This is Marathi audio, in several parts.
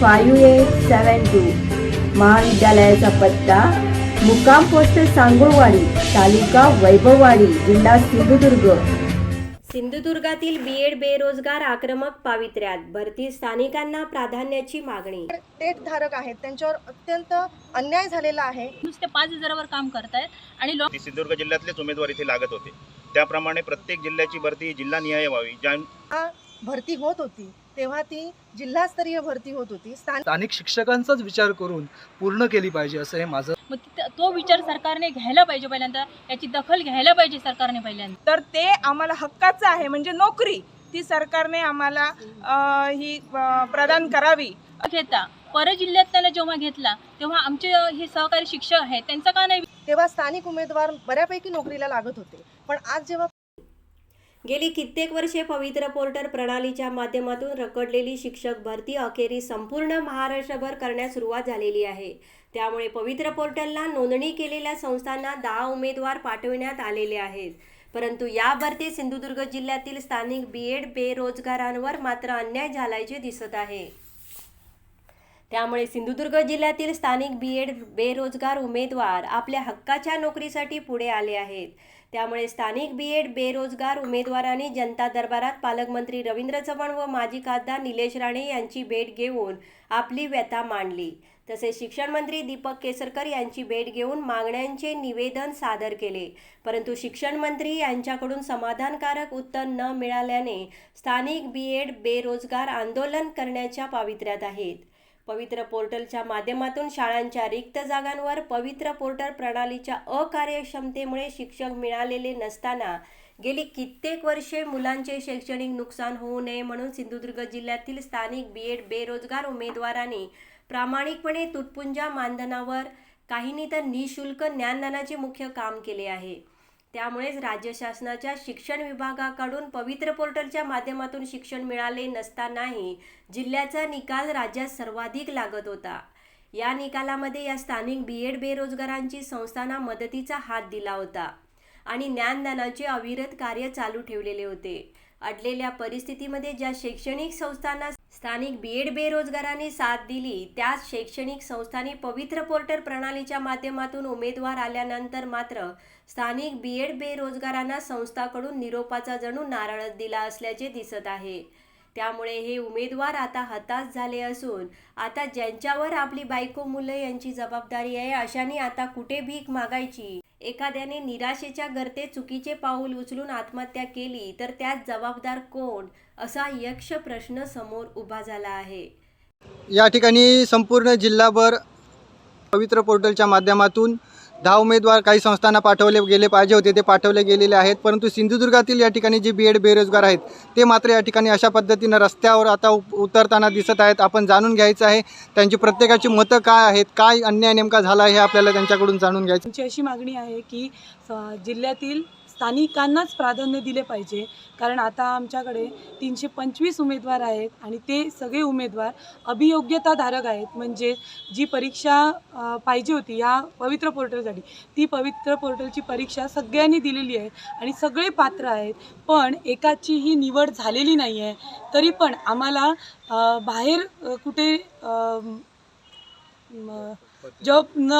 five eight seven two. महाविद्यालयाचा पत्ता मुक्काम पोस्ट सांगुळवाडी तालुका वैभववाडी जिल्हा सिंधुदुर्ग. सिंधुदुर्गातील बीएड बेरोजगार आक्रमक पावित्र्यात भरती स्थानिकांना प्राधान्याची मागणी. टेट धारक आहेत त्यांच्यावर अत्यंत अन्याय झालेला आहे. नुसते पाच हजारावर काम करतायत आणि लोक सिंधुदुर्ग जिल्ह्यातलेच उमेदवार इथे लागत होते. त्याप्रमाणे प्रत्येक जिल्ह्याची भरती ही जिल्हानिहाय व्हावी ज्या भरती होत होती. तेव्हा ती जिल्हास्तरीय भरती होत होती. स्थानिक शिक्षकांचाच विचार करून पूर्ण केली पाहिजे असं हे माझं मग तो विचार सरकारने घ्यायला पाहिजे पहिल्यांदा. याची दखल घ्यायला पाहिजे सरकारने पहिल्यांदा. तर ते आम्हाला हक्काचं आहे म्हणजे नोकरी ती सरकारने आम्हाला ही प्रदान करावी. घेता. पर जिल्ह्यात त्याला जेव्हा घेतला तेव्हा आमचे हे सहकारी शिक्षक आहेत त्यांचा का नाही तेव्हा स्थानिक उमेदवार बऱ्यापैकी नोकरीला लागत होते. पण आज जेव्हा गेली कित्येक वर्षे पवित्र पोर्टल प्रणालीच्या माध्यमातून रखडलेली शिक्षक भरती अखेरी संपूर्ण महाराष्ट्रभर करण्यास सुरुवात झालेली आहे. त्यामुळे पवित्र पोर्टलला नोंदणी केलेल्या संस्थांना दहा उमेदवार पाठविण्यात आलेले आहेत. परंतु या भरती सिंधुदुर्ग जिल्ह्यातील स्थानिक बीएड बेरोजगारांवर मात्र अन्याय झाल्याचे दिसत आहे. त्यामुळे सिंधुदुर्ग जिल्ह्यातील स्थानिक बीएड बेरोजगार उमेदवार आपल्या हक्काच्या नोकरीसाठी पुढे आले आहेत. त्यामुळे स्थानिक बीएड बेरोजगार उमेदवारांनी जनता दरबारात पालकमंत्री रवींद्र चव्हाण व माजी खासदार निलेश राणे यांची भेट घेऊन आपली व्यथा मांडली. तसेच शिक्षण मंत्री दीपक केसरकर यांची भेट घेऊन मागण्यांचे निवेदन सादर केले. परंतु शिक्षण मंत्री यांच्याकडून समाधानकारक उत्तर न मिळाल्याने स्थानिक बीएड बेरोजगार आंदोलन करण्याच्या पावित्र्यात आहेत. पवित्र पोर्टलच्या माध्यमातून शाळांच्या रिक्त जागांवर पवित्र पोर्टल प्रणालीच्या अकार्यक्षमतेमुळे शिक्षक मिळालेले नसताना गेली कित्येक वर्षे मुलांचे शैक्षणिक नुकसान होऊ नये म्हणून सिंधुदुर्ग जिल्ह्यातील स्थानिक बीएड बेरोजगार उमेदवारांनी प्रामाणिकपणे तुटपुंजा मानधनावर काहींनी तर निशुल्क ज्ञानदानाचे मुख्य काम केले आहे. त्यामुळेच राज्य शासनाच्या शिक्षण विभागाकडून पवित्र पोर्टलच्या माध्यमातून शिक्षण मिळाले नसतानाही जिल्ह्याचा निकाल राज्यात सर्वाधिक लागत होता. या निकालामध्ये या स्थानिक बी एड बेरोजगारांची संस्थांना मदतीचा हात दिला होता आणि ज्ञानदानाचे अविरत कार्य चालू ठेवलेले होते. अडलेल्या परिस्थितीमध्ये ज्या शैक्षणिक संस्थांना स्थानिक बीएड बेरोजगारांनी साथ दिली. त्याच शैक्षणिक संस्थांनी पवित्र पोर्टल प्रणालीच्या माध्यमातून उमेदवार आल्यानंतर मात्र स्थानिक बीएड बेरोजगारांना संस्थाकडून निरोपाचा जणू नारळच दिला असल्याचे दिसत आहे. त्यामुळे हे उमेदवार आता हताश झाले असून आता ज्यांच्यावर आपली बायको मुलं यांची जबाबदारी आहे अशांनी आता कुठे भीक मागायची? एखाद्याने निराशेच्या गर्ते चुकीचे पाऊल उचलून आत्महत्या केली तर त्यात जबाबदार कोण? असा यक्ष प्रश्न समोर उभा झाला आहे. या ठिकाणी संपूर्ण जिल्हाभर पवित्र पोर्टलच्या माध्यमातून दहा उमेदवार काही संस्थांना पाठवले गेले पाहिजे होते ते पाठवले गेलेले आहेत. परंतु सिंधुदुर्गातील या ठिकाणी जे बी एड बेरोजगार आहेत ते मात्र या ठिकाणी अशा पद्धतीनं रस्त्यावर आता उतरताना दिसत आहेत. आपण जाणून घ्यायचं आहे त्यांची प्रत्येकाची मतं काय आहेत काय अन्याय नेमका झाला हे आपल्याला त्यांच्याकडून जाणून घ्यायचं अशी मागणी आहे की जिल्ह्यातील स्थानिकांनाच प्राधान्य दिले पाहिजे. कारण आता आमच्याकडे तीनशे पंचवीस उमेदवार आहेत आणि ते सगळे उमेदवार अभियोग्यताधारक आहेत. म्हणजे जी परीक्षा पाहिजे होती या पवित्र पोर्टलसाठी ती पवित्र पोर्टलची परीक्षा सगळ्यांनी दिलेली आहे आणि सगळे पात्र आहेत. पण एकाचीही निवड झालेली नाही आहे तरी पण आम्हाला बाहेर कुठे म, जॉब न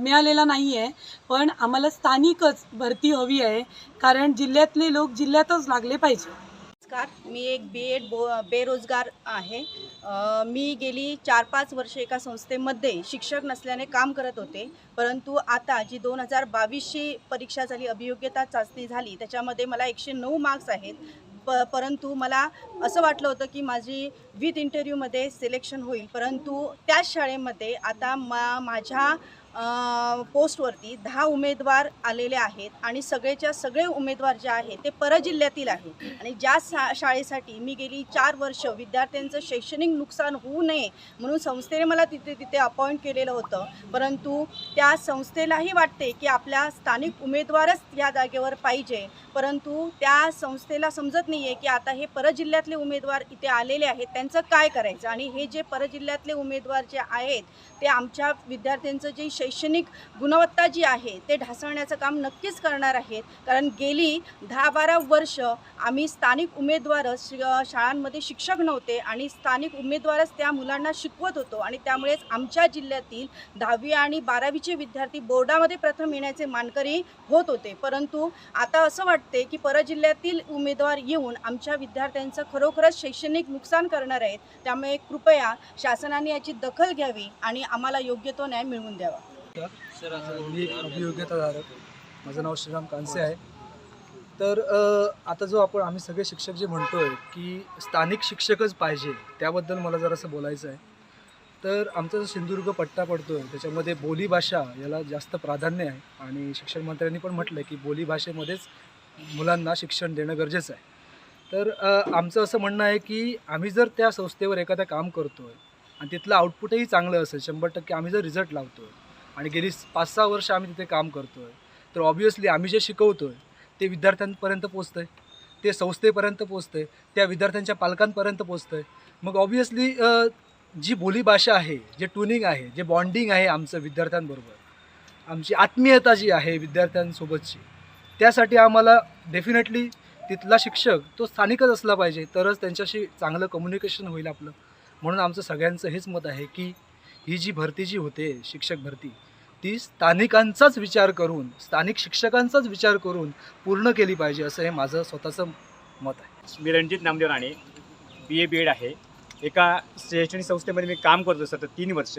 मिळालेला नाही आहे पण आम्हाला स्थानिकच भरती हवी आहे कारण जिल्ह्यातले लोक जिल्ह्यातच लागले पाहिजे. नमस्कार मी एक बी एड बो बेरोजगार आहे. मी गेली चार पाच वर्षे एका संस्थेमध्ये शिक्षक नसल्याने काम करत होते परंतु आता जी दोन हजार बावीसची परीक्षा झाली अभियोग्यता चाचणी झाली त्याच्यामध्ये मला एकशे नऊ मार्क्स आहेत. प परंतु मला असं वाटलं होतं की माझी विथ इंटरव्ह्यूमध्ये सिलेक्शन होईल. परंतु त्याच शाळेमध्ये आता मा माझ्या पोस्टवरती दहा उमेदवार आलेले आहेत आणि सगळेच्या सगळे उमेदवार जे आहेत ते परजिल्ह्यातील आहे आणि ज्या सा शाळेसाठी मी गेली चार वर्ष विद्यार्थ्यांचं शैक्षणिक नुकसान होऊ नये म्हणून संस्थेने मला तिथे तिथे अपॉइंट केलेलं होतं. परंतु त्या संस्थेलाही वाटते की आपल्या स्थानिक उमेदवारच या जागेवर पाहिजे. परंतु त्या संस्थेला समजत नाही आहे की आता हे परजिल्ह्यातले उमेदवार इथे आलेले आहेत त्यांचं काय करायचं? आणि हे जे परजिल्ह्यातले उमेदवार जे आहेत ते आमच्या विद्यार्थ्यांचं जे शैक्षणिक गुणवत्ता जी आहे ते ढासळण्याचं काम नक्कीच करणार आहेत. कारण गेली दहा बारा वर्ष आम्ही स्थानिक उमेदवारच शाळांमध्ये शिक्षक नव्हते आणि स्थानिक उमेदवारच त्या मुलांना शिकवत होतो आणि त्यामुळेच आमच्या जिल्ह्यातील दहावी आणि बारावीचे विद्यार्थी बोर्डामध्ये प्रथम येण्याचे मानकरी होत होते. परंतु आता असं वाटते की परजिल्ह्यातील उमेदवार येऊन आमच्या विद्यार्थ्यांचं खरोखरच शैक्षणिक नुकसान करणार आहेत. त्यामुळे कृपया शासनाने याची दखल घ्यावी आणि आम्हाला योग्य तो न्याय मिळवून द्यावा. मी एक अभियोग्यताधारक माझं नाव श्रीराम कांसे आहे. तर आता जो आपण आम्ही सगळे शिक्षक जे म्हणतो आहे की स्थानिक शिक्षकच पाहिजे त्याबद्दल मला जरासं बोलायचं आहे. तर आमचा जो सिंधुदुर्ग पट्टा पडतो आहे त्याच्यामध्ये बोलीभाषा याला जास्त प्राधान्य आहे. आणि शिक्षण मंत्र्यांनी पण म्हटलं की बोलीभाषेमध्येच मुलांना शिक्षण देणं गरजेचं आहे. तर आमचं असं म्हणणं आहे की आम्ही जर त्या संस्थेवर एखादं काम करतो आहे आणि तिथलं आउटपुटही चांगलं असेल शंभर टक्के आम्ही जर रिझल्ट लावतो आहे आणि गेली पाच सहा वर्ष आम्ही तिथे काम करतो आहे तर ऑब्व्हियसली आम्ही जे शिकवतो आहे ते विद्यार्थ्यांपर्यंत पोचतं आहे ते संस्थेपर्यंत पोचतं आहे त्या विद्यार्थ्यांच्या पालकांपर्यंत पोचतं आहे मग ऑब्व्हियसली जी बोलीभाषा आहे जे ट्युनिंग आहे जे बॉन्डिंग आहे आमचं विद्यार्थ्यांबरोबर आमची आत्मीयता जी आहे विद्यार्थ्यांसोबतची त्यासाठी आम्हाला डेफिनेटली तिथला शिक्षक तो स्थानिकच असला पाहिजे. तरच त्यांच्याशी चांगलं कम्युनिकेशन होईल आपलं. म्हणून आमचं सगळ्यांचं हेच मत आहे की ही जी भरती जी होते शिक्षक भरती ती स्थानिकांचाच विचार करून स्थानिक शिक्षकांचाच विचार करून पूर्ण केली पाहिजे असं हे माझं स्वतःचं मत आहे. मी Ranjit Namdev Rane B A B Ed आहे. एका शैक्षणिक संस्थेमध्ये मी काम करतो सतत तीन वर्ष.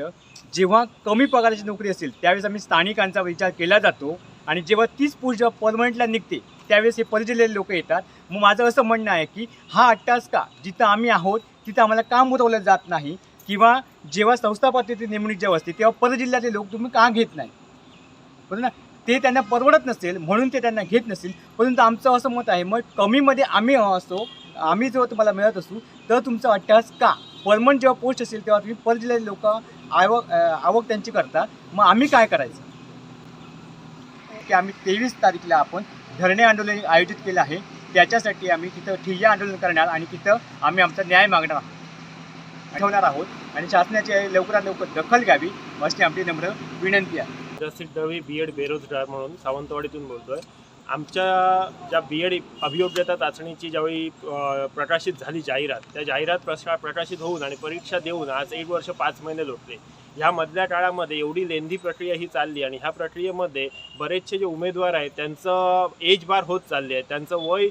जेव्हा कमी पगाराची नोकरी असेल त्यावेळेस आम्ही स्थानिकांचा विचार केला जातो आणि जेव्हा तीच पोस्ट जेव्हा परमनंटला निघते त्यावेळेस हे परिजिल्ह्यातले लोक येतात. मग माझं असं म्हणणं आहे की हा अट्टास का जिथं आम्ही आहोत तिथं आम्हाला काम उरवलं जात नाही किंवा जेव्हा संस्थापतीची नेमणूक जेव्हा असते तेव्हा परजिल्ह्यातले लोक तुम्ही का घेत नाही? बरोबर ना? ते त्यांना परवडत नसेल म्हणून ते त्यांना घेत नसेल. परंतु आमचं असं मत आहे मग कमीमध्ये आम्ही असो आम्ही जेव्हा तुम्हाला मिळत असू तर तुमचा अट्टास का? परमनंट जेव्हा पोस्ट असेल तेव्हा तुम्ही परजिल्ह्यातले लोक आवक आवक त्यांची करतात मग आम्ही काय करायचं? की आम्ही तेवीस तारीखला आपण धरणे आंदोलन आयोजित केलं आहे. त्याच्यासाठी आम्ही तिथं ठिय्या आंदोलन करणार आणि तिथं आम्ही आमचा न्याय मागणार आहोत. आहोत. आणि शासनाची लवकरात लवकर दखल घ्यावी अशी आमची नम्र विनंती आहे. जसित दवे बी एड बेरोजगार म्हणून सावंतवाडीतून बोलतोय. आमच्या ज्या बी एड अभियोग्यता चाचणीची ज्यावेळी प्रकाशित झाली जाहिरात त्या जाहिरात प्रशा प्रकाशित होऊन आणि परीक्षा देऊन आज एक वर्ष पाच महिने लोटले. ह्या मधल्या काळामध्ये एवढी लेंदी प्रक्रिया ही चालली आणि ह्या प्रक्रियेमध्ये बरेचसे जे उमेदवार आहेत त्यांचं एज बार होत चालले आहे. त्यांचं वय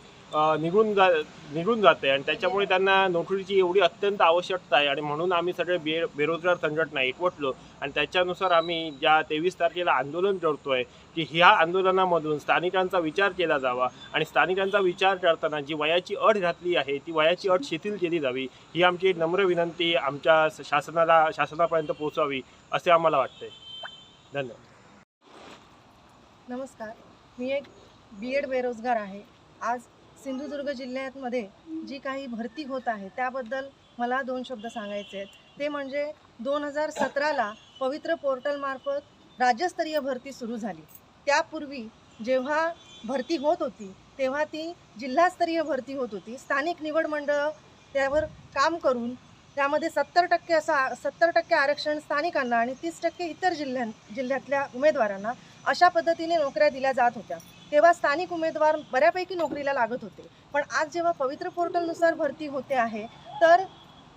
निघून जा निघून जाते. आणि त्याच्यामुळे त्यांना नोकरीची एवढी अत्यंत आवश्यकता आहे. आणि म्हणून आम्ही सगळे बे बेरोजगार संघटना एकवटलो आणि त्याच्यानुसार आम्ही ज्या तेवीस तारखेला आंदोलन करतोय की ह्या आंदोलनामधून स्थानिकांचा विचार केला जावा. आणि स्थानिकांचा विचार करताना जी वयाची अट घातली आहे ती वयाची अट शिथिल केली जावी. ही आमची एक नम्र विनंती आमच्या शासनाला शासनापर्यंत पोहोचावी असे आम्हाला वाटते धन्यवाद. नमस्कार. मी एक बी एड बेरोजगार आहे. आज सिंधुदुर्ग जिल्ह्यामध्ये जी काही भरती होत आहे त्याबद्दल मला दोन शब्द सांगायचे आहेत. ते म्हणजे दोन हजार सतराला पवित्र पोर्टलमार्फत राज्यस्तरीय भरती सुरू झाली. त्यापूर्वी जेव्हा भरती होत होती तेव्हा ती जिल्हास्तरीय भरती होत होती. स्थानिक निवड मंडळ त्यावर काम करून त्यामध्ये सत्तर टक्के असं सत्तर टक्के आरक्षण स्थानिकांना आणि तीस टक्के इतर जिल्ह्यां जिल्ह्यातल्या उमेदवारांना अशा पद्धतीने नोकऱ्या दिल्या जात होत्या. तेव्हा स्थानिक उमेदवार बऱ्यापैकी नोकरीला लागत होते. पण आज जेव्हा पवित्र पोर्टलनुसार भरती होते आहे तर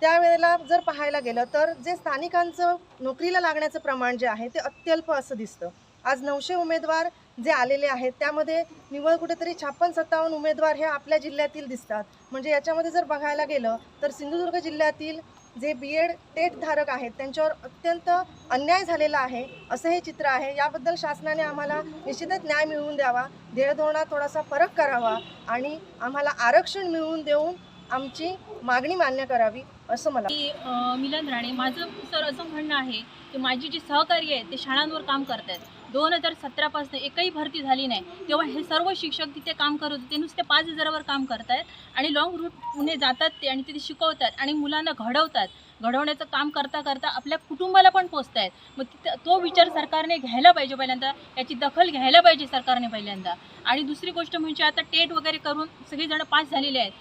त्यावेळेला जर पाहायला गेलं तर जे स्थानिकांचं नोकरीला लागण्याचं प्रमाण जे आहे ते अत्यल्प असं दिसतं. आज नऊशे उमेदवार जे आलेले आहेत त्यामध्ये निव्वळ कुठेतरी छप्पन सत्तावन्न उमेदवार हे आपल्या जिल्ह्यातील दिसतात. म्हणजे याच्यामध्ये जर बघायला गेलं तर सिंधुदुर्ग जिल्ह्यातील जे बी एड टेटधारक आहेत त्यांच्यावर अत्यंत अन्याय झालेला आहे असं हे चित्र आहे. याबद्दल शासनाने आम्हाला निश्चितच न्याय मिळवून द्यावा ध्येयधोरणात थोडासा फरक करावा आणि आम्हाला आरक्षण मिळवून देऊन आमची मागणी मान्य करावी असं मला की मिलन राणे माझं सर असं म्हणणं आहे की माझी जी सहकारी आहेत ते शाळांवर काम करत आहेत दोन हजार सतरापासून एकही भरती झाली नाही. तेव्हा हे सर्व शिक्षक तिथे काम करत होते. ते नुसते पाच हजारावर काम करत आहेत आणि लॉंग रूट पुणे जातात ते आणि तिथे शिकवतात आणि मुलांना घडवतात. घडवण्याचं काम करता करता आपल्या कुटुंबाला पण पोचत आहेत मग तिथं तो विचार सरकारने घ्यायला पाहिजे पहिल्यांदा. याची दखल घ्यायला पाहिजे सरकारने पहिल्यांदा. आणि दुसरी गोष्ट म्हणजे आता टेट वगैरे करून सगळीजणं पास झालेले आहेत.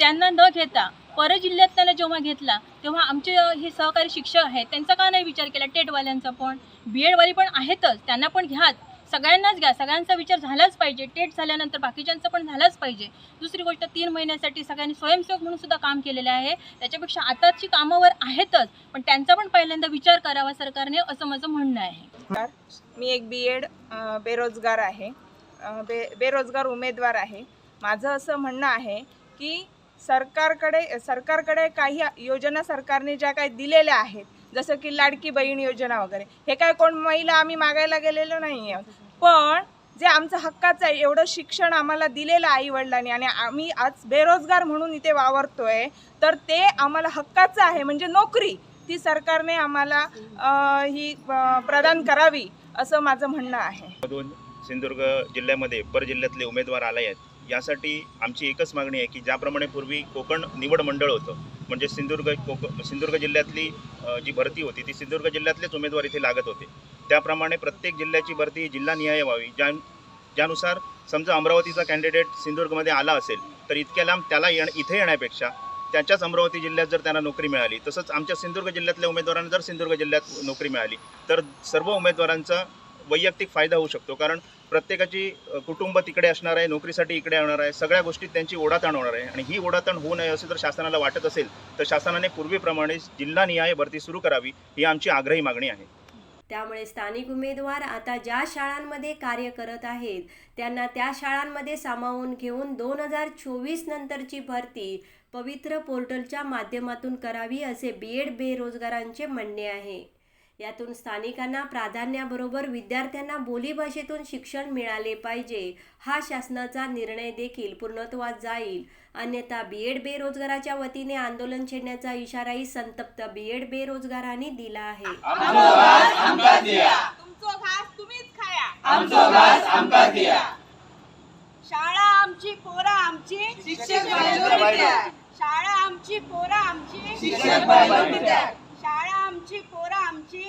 त्यांना न घेता परजिल्ह्यात त्यांना जेव्हा घेतला तेव्हा आमचे हे सहकारी शिक्षक आहेत त्यांचा का नाही विचार केला? टेटवाल्यांचा पण. बी एडवाली पण आहेतच त्यांना पण घ्यात सगळ्यांनाच घ्या. सगळ्यांचा विचार झालाच पाहिजे. टेट झाल्यानंतर बाकीच्यांचा पण झालाच पाहिजे. दुसरी गोष्ट तीन महिन्यासाठी सगळ्यांनी स्वयंसेवक म्हणून सुद्धा काम केलेलं आहे. त्याच्यापेक्षा आताची कामावर आहेतच पण त्यांचा पण पहिल्यांदा विचार करावा सरकारने असं माझं म्हणणं आहे. मी एक बी एड बेरोजगार आहे. बे बेरोजगार उमेदवार आहे. माझं असं म्हणणं आहे की सरकारकडे सरकारकडे काही योजना सरकारने ज्या काही दिलेल्या आहेत जसं की लाडकी बहीण योजना वगैरे हे काय कोण महिला आम्ही मागायला गेलेलो नाही आहोत पण जे आमचं हक्काचं आहे एवढं शिक्षण आम्हाला दिलेलं आई वडिलांनी आणि आम्ही आज बेरोजगार म्हणून इथे वावरतोय तर ते आम्हाला हक्काचं आहे. म्हणजे नोकरी ती सरकारने आम्हाला ही प्रदान करावी असं माझं म्हणणं आहे. सिंधुदुर्ग जिल्ह्यामध्ये पर जिल्ह्यातले उमेदवार आले आहेत. यासाठी आमची एकच मागणी आहे की ज्याप्रमाणे पूर्वी कोकण निवड मंडळ होतं म्हणजे सिंधुदुर्ग कोक सिंधुदुर्ग जिल्ह्यातली जी भरती होती ती सिंधुदुर्ग जिल्ह्यातलेच उमेदवार इथे लागत होते. त्याप्रमाणे प्रत्येक जिल्ह्याची भरती जिल्हानिहाय व्हावी. ज्या ज्यानुसार समजा अमरावतीचा कॅन्डिडेट सिंधुदुर्गमध्ये आला असेल तर इतक्या लांब त्याला येण इथे येण्यापेक्षा त्याच्याच अमरावती जिल्ह्यात जर त्यांना नोकरी मिळाली तसंच आमच्या सिंधुदुर्ग जिल्ह्यातल्या उमेदवारांना जर सिंधुदुर्ग जिल्ह्यात नोकरी मिळाली तर सर्व उमेदवारांचा वैयक्तिक फायदा होऊ शकतो. कारण प्रत्येकाची कुटुंब तिकडे असणार आहे नोकरीसाठी इकडे येणार आहे सगळ्या गोष्टीत त्यांची ओढाताण होणार आहे. आणि ही ओढाताण होऊ नये असं जर शासनाला वाटत असेल तर शासनाने पूर्वीप्रमाणे जिल्हानिहाय भरती सुरू करावी ही आमची आग्रही मागणी आहे. त्यामुळे स्थानिक उमेदवार आता ज्या शाळांमध्ये कार्य करत आहेत त्यांना त्या शाळांमध्ये सामावून घेऊन दोन हजार चोवीस नंतरची भरती पवित्र पोर्टलच्या माध्यमातून करावी असे बी एड बेरोजगारांचे म्हणणे आहे. यातून स्थानिकांना प्राधान्याबरोबर विद्यार्थ्यांना बोलीभाषेतून शिक्षण मिळाले पाहिजे. हा शासनाचा निर्णय देखील पूर्णत्वात जाईल. अन्यथा बी एड बेरोजगाराच्या वतीने आंदोलन छेडण्याचा इशाराही संतप्त बी एड बेरोजगारांनी दिला आहे. तुमचं घास तुम्हीच खाया. शाळा आमची पोरं आमची शिक्षक शाळा आमची पोरं आमची शाळा आमची पोरं आमची